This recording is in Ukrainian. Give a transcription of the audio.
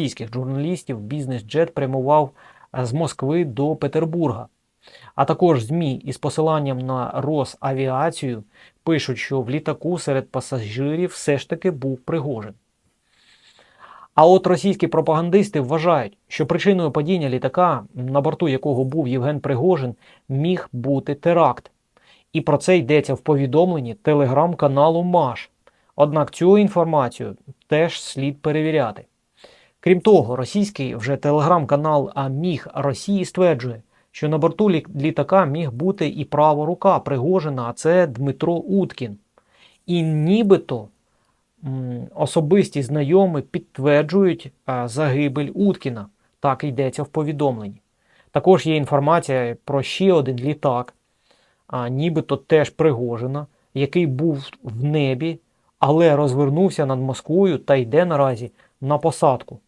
російських журналістів бізнес-джет прямував е, з Москви до Петербурга. А також ЗМІ із посиланням на Росавіацію пишуть, що в літаку серед пасажирів все ж таки був Пригожин. А от російські пропагандисти вважають, що причиною падіння літака, на борту якого був Євген Пригожин, міг бути теракт. І про це йдеться в повідомленні телеграм-каналу Маш. Однак цю інформацію теж слід перевіряти. Крім того, російський вже телеграм-канал Міг Росії стверджує, що на борту літака міг бути і права рука Пригожина, а це Дмитро Уткін. І нібито особисті знайомі підтверджують загибель Уткіна. Так йдеться в повідомленні. Також є інформація про ще один літак, нібито теж Пригожина, який був в небі, але розвернувся над Москвою та йде наразі на посадку.